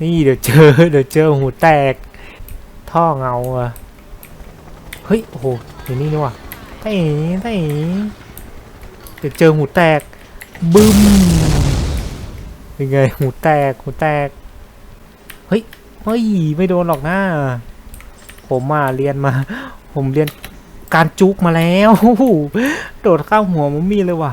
นี่เดี๋ยวเจอ เดี๋ยวเจอหูแตก ท่อเงาอะเฮ้ย โอ้โหอยู่นี่นี่ว่ะไต่ไต่เดี๋ยวเจอหูแตก บึ้มเป็นไง หูแตก หูแตก เฮ้ย เฮ้ย ไม่โดนหรอกนะผมมาเรียนมา ผมเรียนการจุกมาแล้ว โดดเข้าหัวมัมมี่เลยว่ะ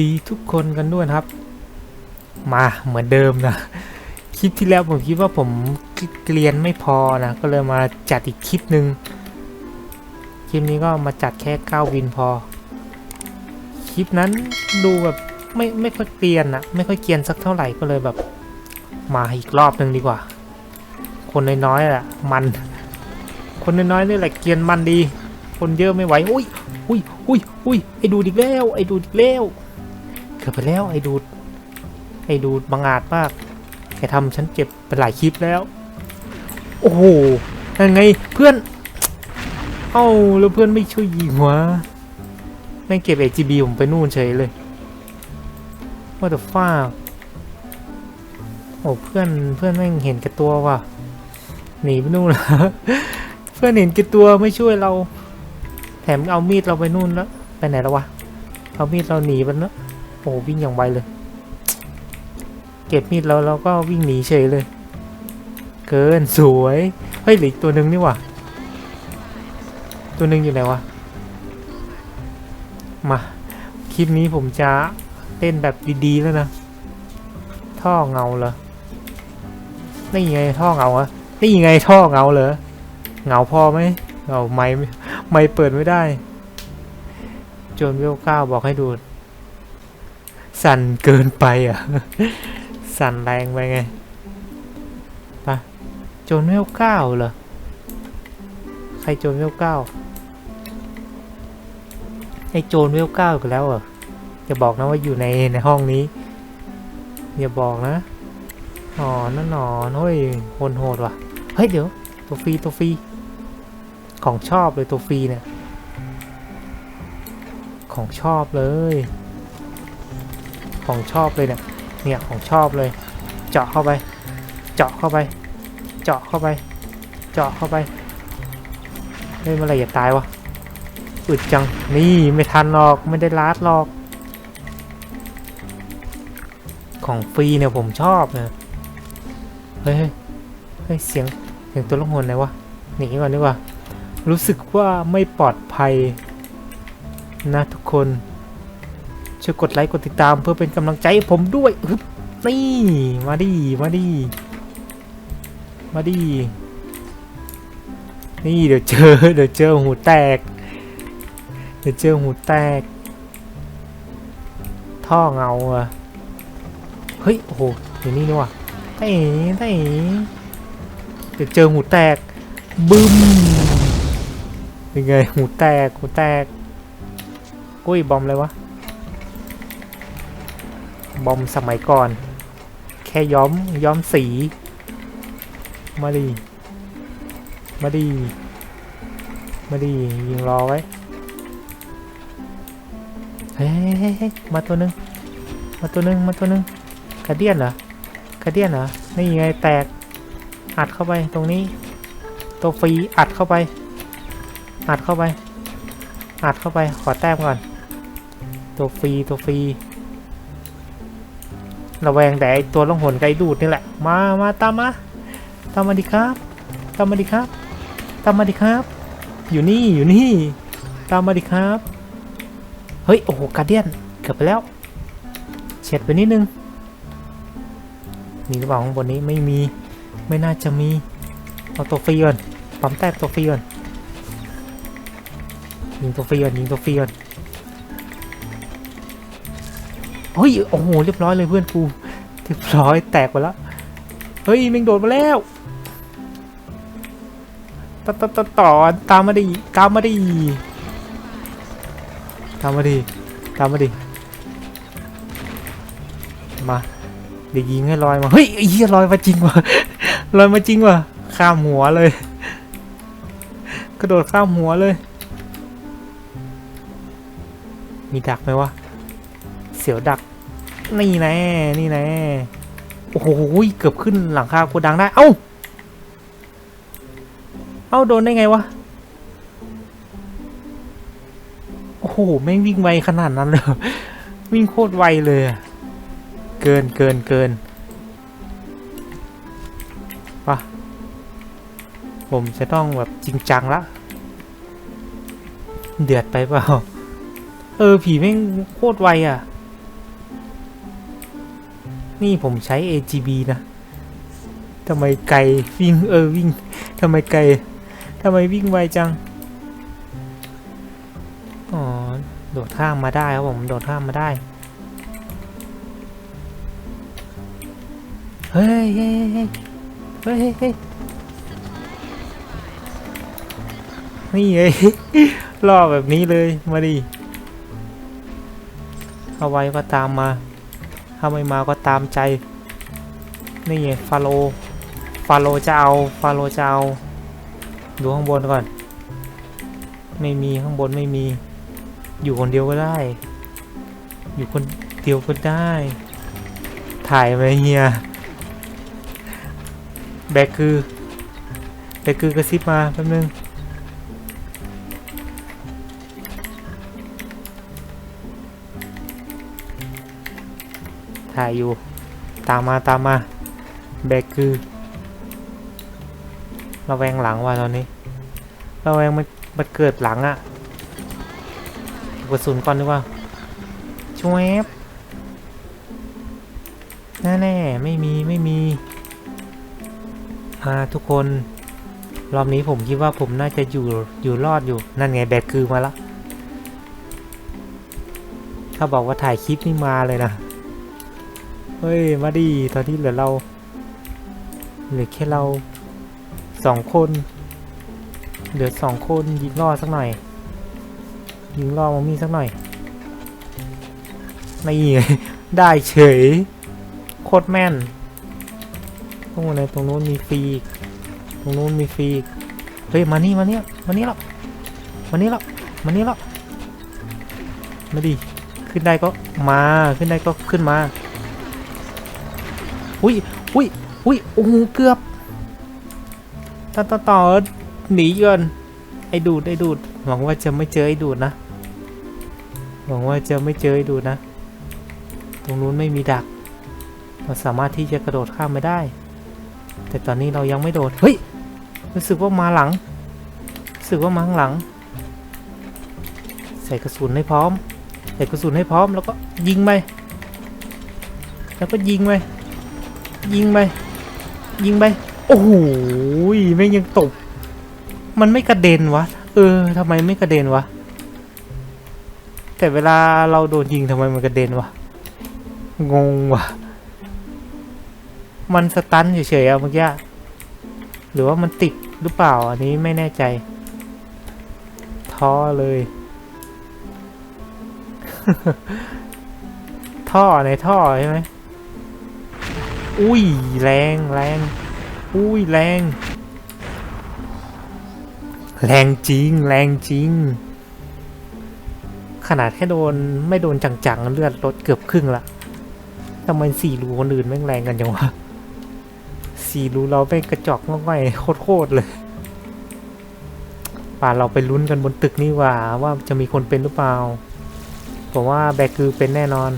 ดีทุกคนกันด้วยครับ มาเหมือนเดิมนะ คลิปที่แล้วผมคิดว่าผมเกลียนไม่พอนะ ก็เลยมาจัดอีกคลิปหนึ่งคลิปนี้ก็มาจัดแค่9วินพอ คลิปนั้นดูแบบไม่ไม่ค่อยเกลียนนะไม่ค่อยเกลียนสักเท่าไหร่ก็เลยแบบ มาอีกรอบหนึ่งดีกว่า คนน้อยๆแหละมัน คนน้อยๆนี่แหละเกลียนมันดี คนเยอะไม่ไหวอุ้ยอุ้ยอุ้ยอุ้ยไอ้ดูดอีกแล้วไอ้ดูดอีกแล้ว กือบไปแล้วไอ้ดูดไอ้ดูดบังอาจมากแกทำฉันเจ็บเป็นหลายคลิปแล้ว โอ้โหยังไงเพื่อน เอ้าแล้วเพื่อนไม่ช่วยยิงวะแม่งเก็บ AGB ผมไปนู่นเฉยเลยว่าแต่ฟ้าโอ้เพื่อนเพื่อนแม่งเห็นแก่ตัวว่ะหนีไปนู่นเพื่อนเห็นแก่ตัวไม่ช่วยเรา แถมเอามีดเราไปนู่นแล้ว ไปไหนแล้ววะเอามีดเราหนีไปแล้ว โอ้วิ่งอย่างไวเลย เก็บมีดเราเราก็วิ่งหนีเฉยเลย เกินสวย เฮ้ยเหลืออีกตัวหนึ่งนี่ว่ะตัวหนึ่งอยู่ไหนวะ มา คลิปนี้ผมจะเต้นแบบดีๆแล้วนะ ท่อเงาเหรอนี่ไงท่อเงาอะนี่ไงท่อเงาเหรอเงาพอไหมเอาไม่ไม่เปิดไม่ได้ จนเวลเก้าบอกให้ดูด สั่นเกินไปอะ สั่นแรงไปไงไปะโจนเวลเก้าเหรอ ใครโจนเวลเก้าไอโจนเวลเก้ากันแล้วเหรออย่าบอกนะว่าอยู่ในในห้องนี้ อย่าบอกนะหนอนนะหนอนเฮ้ยโหดโหดว่ะ เฮ้ยเดี๋ยว ตัวฟรีตัวฟรี ของชอบเลยตัวฟรีเนี่ย ของชอบเลย ของชอบเลยเนี่ย เนี่ยของชอบเลย เจาะเข้าไป เจาะเข้าไป เจาะเข้าไป เจาะเข้าไป เฮ้ยเมื่อไรอย่าตายวะ อึดจัง นี่ไม่ทันหรอก ไม่ได้ลาดหรอก ของฟรีเนี่ยผมชอบเนี่ยเฮ้ยเฮ้ยเฮ้ยเสียงเสียงตัวลูกหนไหนวะ หนีก่อนดีกว่า รู้สึกว่าไม่ปลอดภัยนะทุกคน ช่วยกดไลค์กดติดตามเพื่อเป็นกำลังใจให้ผมด้วยฮึบนี่มาดิมาดิมาดินี่เดี๋ยวเจอเดี๋ยวเจอหูแตก เดี๋ยวเจอหูแตก ท่อเงาอะเฮ้ยโอ้โหอยู่นี่นี่ว่ะไต่ไต่เดี๋ยวเจอหูแตกบึ้มเป็นไงหูแตกหูแตกกุ้ยบอมเลยวะ บอมสมัยก่อน แค่ย้อมย้อมสี มาดี มาดี มาดียิงรอไว้ เฮ้ยมาตัวหนึง มาตัวหนึง มาตัวหนึงกระเดียนเหรอกระเดียนเหรอ นี่ไงแตก อัดเข้าไปตรงนี้ ตัวฟรีอัดเข้าไป อัดเข้าไป อัดเข้าไป ขอแต้มก่อน ตัวฟรีตัวฟรี ระแวงแต่ไอตัวล่องหนไกดูดนี่แหละ มามาตามมาตามมาดิครับ ตามมาดิครับ ตามมาดิครับ อยู่นี่อยู่นี่ ตามมาดิครับ เฮ้ย โอ้โหการเดียน เกือบไปแล้ว เฉียดไปนิดนึง มีหรือเปล่าข้างบนนี้ไม่มี ไม่น่าจะมี เอาตัวฟรีก่อนปั๊มแต้มตัวฟรีก่อนยิงตัวฟรีก่อนยิงตัวฟรีก่อน เฮ้ยโอ้โหเรียบร้อยเลยเพื่อนกูเรียบร้อยแตกไปแล้วเฮ้ยมึงโดดมาแล้วต่อต่อต่อต่อตามมาดิตามมาดิตามมาดิตามมาดิมาเดี๋ยวยิงให้ลอยมาเฮ้ยอ้เหี้ยลอยมาจริงว่ะลอยมาจริงว่ะข้ามหัวเลย กระโดดข้ามหัวเลย มีดักไหมวะ เสียวดัก นี่แน่นี่แน่โอ้โหเกือบขึ้นหลังคาโกดังได้ เอ้า เอ้าโดนได้ไงวะ โอ้โหแม่งวิ่งไวขนาดนั้นเลย วิ่งโคตรไวเลย เกินเกินเกินปะผมจะต้องแบบจริงจังละ เดือดไปเปล่า เออ ผีแม่งโคตรไวอะ นี่ผมใช้ AGB นะทำไมไกลวิ่งเออวิ่งทำไมไกลทำไมวิ่งไวจัง อ๋อ โดดข้ามมาได้ครับผม โดดข้ามมาได้ เฮ้ยเฮ้ยเฮ้ยเฮ้ยเฮ้ยนี่เอ้ยล่อแบบนี้เลย มาดิ เอาไว้ก็ตามมา ถ้าไม่มาก็ตามใจ นี่ไงฟาโล ฟาโลจะเอา ฟาโลจะเอา ดูข้างบนก่อน ไม่มีข้างบนไม่มี อยู่คนเดียวก็ได้ อยู่คนเดียวก็ได้ ถ่ายไหมเฮีย แบกคือ แบกคือกระซิบมาแป๊บนึง ถ่ายอยู่ ตามมาตามมาแบกคือระแวงหลังว่ะตอนนี้ระแวงมันมันเกิดหลังอะกระสุนก่อนดีกว่าช่วยแน่แน่ไม่มีไม่มีมาทุกคนรอบนี้ผมคิดว่าผมน่าจะอยู่อยู่รอดอยู่นั่นไงแบกคือมาละถ้าบอกว่าถ่ายคลิปนี่มาเลยนะ ฮ้ย มาดีตอนนี้เหลือเรา เหลือแค่เราสองคน เหลือสองคนยิงล่อสักหน่อย ยิงล่อมามีสักหน่อยไม่ได้เฉย โคตรแม่นตรงไหนตรงนู้นมีฟรีกตรงนู้นมีฟรีกเฮ้ย มานี่ มาเนี่ยมานี่หรอกมานี่หรอกมานี่หรอกมาดิ ขึ้นได้ก็มา ขึ้นได้ก็ขึ้นมา อุ้ยอุ้ยอุ้ยโอ้โหเกือบต่อต่อต่อหนีก่อนไอ้ดูดไอ้ดูดหวังว่าจะไม่เจอไอ้ดูดนะหวังว่าจะไม่เจอไอ้ดูดนะ ตรงนู้นไม่มีดัก เราสามารถที่จะกระโดดข้ามไปได้ แต่ตอนนี้เรายังไม่โดดเฮ้ยรู้สึกว่ามาหลังรู้สึกว่ามาข้างหลัง ใส่กระสุนให้พร้อม ใส่กระสุนให้พร้อมแล้วก็ยิงไปแล้วก็ยิงไป ยิงไป ยิงไป โอ้โหแม่ยังตกมันไม่กระเด็นวะ เออทำไมไม่กระเด็นวะ แต่เวลาเราโดนยิงทำไมมันกระเด็นวะ งงวะมันสตันเฉยๆอะเมื่อกี้ หรือว่ามันติดหรือเปล่าอันนี้ไม่แน่ใจ ท้อเลย ท่อในท่อใช่ไหม อุ้ยแรงแรงอุ้ยแรง แรงจริง แรงจริง ขนาดแค่โดนไม่โดนจังๆเลือดลดเกือบครึ่งละทำไมสี่รูคนอื่นแม่งแรงกันจังวะสี่รูเราแม่กระจอกง่อยๆโคตรๆเลยป่าเราไปลุ้นกันบนตึกนี่ว่าว่าจะมีคนเป็นหรือเปล่าผมว่าแบกคือเป็นแน่นอน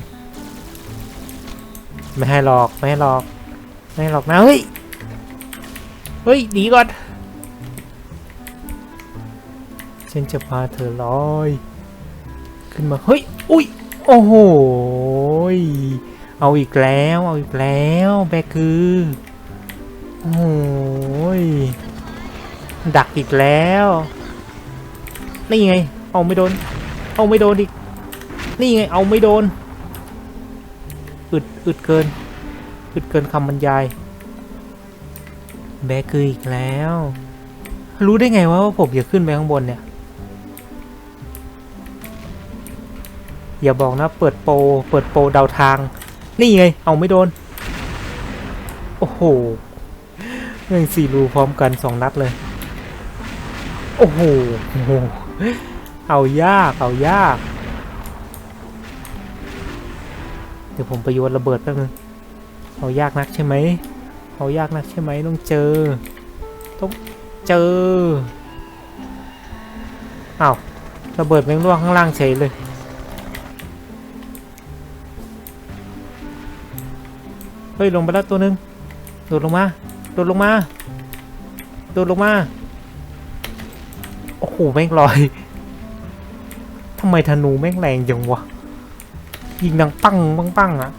ไม่ให้หลอก ไม่ให้หลอก ไม่ให้หลอกนะ เฮ้ย เฮ้ยหนีก่อน ฉันจะพาเธอลอย ขึ้นมา เฮ้ย อุ้ย โอ้โห เอาอีกแล้ว เอาอีกแล้ว แบคือ โอ้โหยดักอีกแล้ว นี่ไง เอาไม่โดน เอาไม่โดนอีก นี่ไง เอาไม่โดน อึดอึดเกินอึดเกินคำบรรยาย แบกคืออีกแล้ว รู้ได้ไงว่าว่าผมจะขึ้นไปข้างบนเนี่ย อย่าบอกนะเปิดโปรเปิดโปรเดาทาง นี่ไง เอาไม่โดน โอ้โหเรื่องสี่รูพร้อมกันสองนัดเลย โอ้โห เอายาก เอายาก เดี๋ยวผมไปโยนระเบิดแป๊บนึงเอายากนักใช่ไหมเอายากนักใช่ไหมต้องเจอ ต้องเจออ้าวระเบิดแมงล่วงข้างล่างเฉยเลย เฮ้ยลงไปแล้วตัวหนึงโดดลงมาโดดลงมาโดดลงมา โอ้โหแม่งลอยทำไมธนูแม่งแรงจังวะ ยิงดังปังปังปังอะ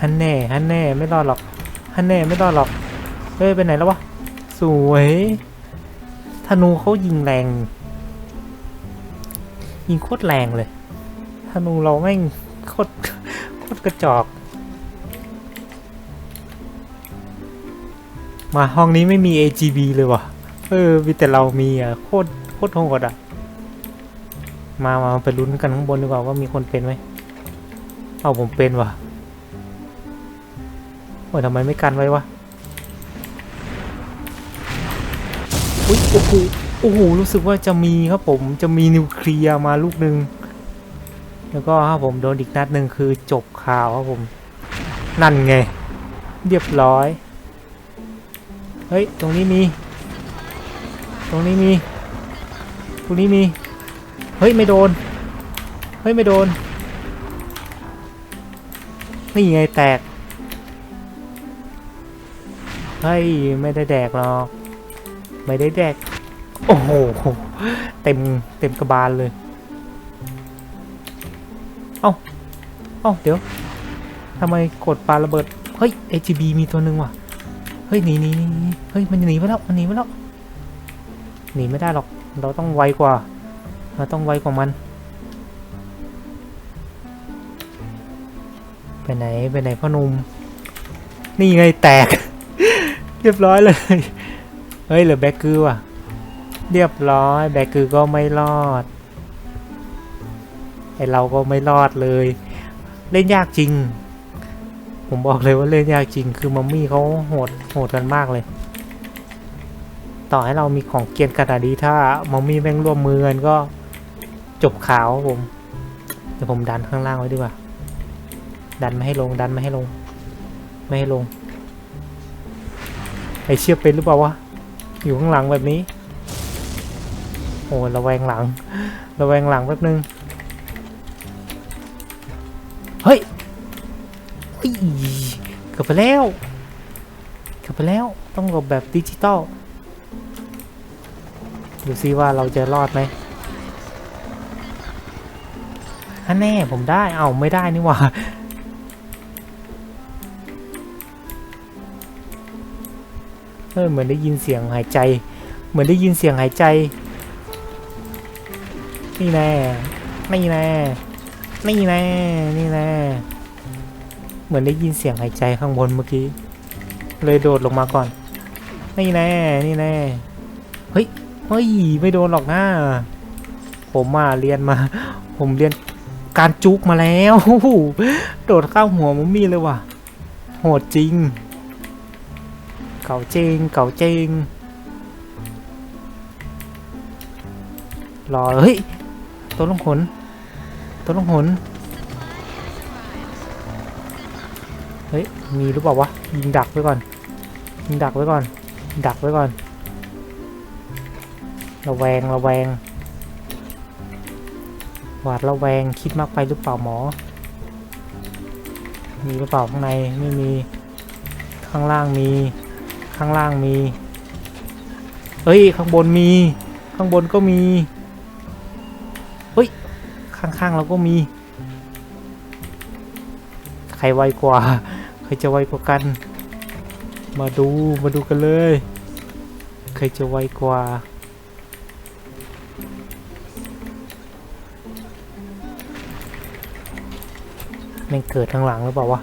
ฮันแน่ฮันแน่ไม่รอดหรอกฮันแน่ไม่รอดหรอกเฮ้ยไปไหนแล้ววะสวยธนูเขายิงแรง ยิงโคตรแรงเลยธนูเราแม่งโคตรโคตรกระจอก มาห้องนี้ไม่มี AGB เลยว่ะเออมีแต่เรามีอะโคตรโคตรโหดอะ มามาไปลุ้นกันข้างบนดีกว่าว่ามีคนเป็นไหมเอาผมเป็นวะโอ้ยทำไมไม่กันไว้วะอุ้ยโอ้โหโอ้โหรู้สึกว่าจะมีครับผมจะมีนิวเคลียร์มาลูกหนึ่งแล้วก็ครับผมโดนอีกนัดหนึ่งคือจบข่าวครับผม นั่นไง เรียบร้อย เฮ้ย ตรงนี้มี ตรงนี้มี ตรงนี้มี เฮ้ย ไม่โดน เฮ้ย ไม่โดน นี่ไงแตก เฮ้ย ไม่ได้แดกหรอก ไม่ได้แดก โอ้โห เต็ม เต็มกระบาลเลย เอ้า เอ้า เดี๋ยว ทำไมกดปาระเบิด เฮ้ย AGB มีตัวหนึ่งว่ะ เฮ้ย หนีหนีหนีหนีเฮ้ย มันหนีไปแล้ว มันหนีไปแล้ว หนีไม่ได้หรอก เราต้องไวกว่า เราต้องไวกว่ามัน ไปไหนไปไหนพ่อหนุ่มนี่ไงแตก เรียบร้อยเลย เฮ้ยเหลือแบกกือว่ะ เรียบร้อยแบกกือก็ไม่รอดไอเราก็ไม่รอดเลย เล่นยากจริง ผมบอกเลยว่าเล่นยากจริง คือมัมมี่เขาโหดโหดกันมากเลย ต่อให้เรามีของเกียนขนาดนี้ถ้ามัมมี่แม่งร่วมมือกันก็ จบขาวครับผม เดี๋ยวผมดันข้างล่างไว้ดีกว่า ดันไม่ให้ลง ดันไม่ให้ลง ไม่ให้ลง ไอเชี่ยเป็นหรือเปล่าวะ อยู่ข้างหลังแบบนี้ โอ้ระแวงหลัง ระแวงหลังแป๊บนึง เฮ้ยเฮ้ยเกือบไปแล้ว เกือบไปแล้ว ต้องหลบแบบดิจิตอล ดูซิว่าเราจะรอดไหม ฮันแน่ผมได้ เอาไม่ได้นี่หว่า เออเหมือนได้ยินเสียงหายใจ เหมือนได้ยินเสียงหายใจ นี่แน่ นี่แน่ นี่แน่ นี่แน่ เหมือนได้ยินเสียงหายใจข้างบนเมื่อกี้ เลยโดดลงมาก่อน นี่แน่ นี่แน่ เฮ้ย เฮ้ย ไม่โดนหรอกนะผมมาเรียนมา ผมเรียน การจุกมาแล้ว โดดเข้าหัวมัมมี่เลยว่ะ โหดจริง เก่าจริง เก่าจริง รอ เฮ้ย ตัวลงขนตัวลงขนเฮ้ย มีหรือเปล่าวะ ยิงดักไว้ก่อน ยิงดักไว้ก่อน ดักไว้ก่อน ระแวง ระแวง หวาดระแวงคิดมากไปหรือเปล่าหมอ มีหรือเปล่าข้างในไม่มีข้างล่างมีข้างล่างมีเฮ้ย ข้างบนมี ข้างบนก็มีเฮ้ย ข้างๆเราก็มี ใครไวกว่า ใครจะไวกว่ากัน มาดูมาดูกันเลย ใครจะไวกว่า ม่งเกิดข้างหลังหรือเปล่าวะ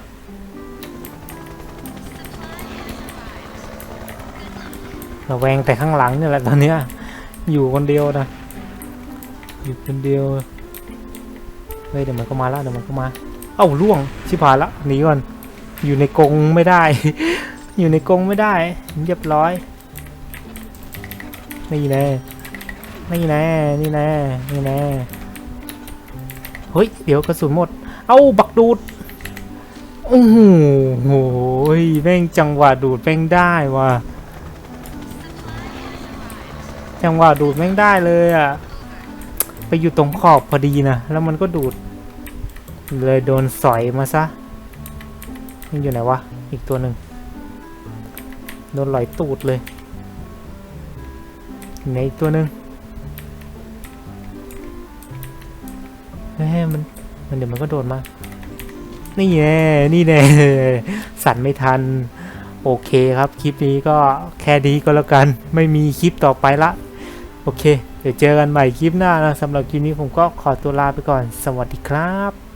ระแวงแต่ข้างหลังนี่แหละตอนเนี้ยอยู่คนเดียวนะอยู่คนเดียวเฮ้ยเดี๋ยวมันก็มาแล้วเดี๋ยวมันก็มา เอ้าล่วงชิบหายละหนีก่อนอยู่ในกรงไม่ได้ อยู่ในกรงไม่ได้เรียบร้อยนี่แน่นี่แน่นี่แน่นี่แน่เฮ้ยเดี๋ยวกระสุนหมด เอ้าบักดูดโอ้โหแม่งจังหวะดูดแม่งได้ว่ะจังหวะดูดแม่งได้เลยอะ ไปอยู่ตรงขอบพอดีนะ แล้วมันก็ดูด เลยโดนสอยมาซะมันอยู่ไหนวะ อีกตัวหนึ่งโดนลอยตูดเลยอยู่ไหนอีกตัวหนึ่งเฮ้ยมัน มันเดี๋ยวมันก็โดนมา นี่แน่นี่แน่สั่นไม่ทัน โอเคครับ คลิปนี้ก็แค่ดีก็แล้วกัน ไม่มีคลิปต่อไปละ โอเค เดี๋ยวเจอกันใหม่คลิปหน้านะสำหรับคลิปนี้ผมก็ขอตัวลาไปก่อน สวัสดีครับ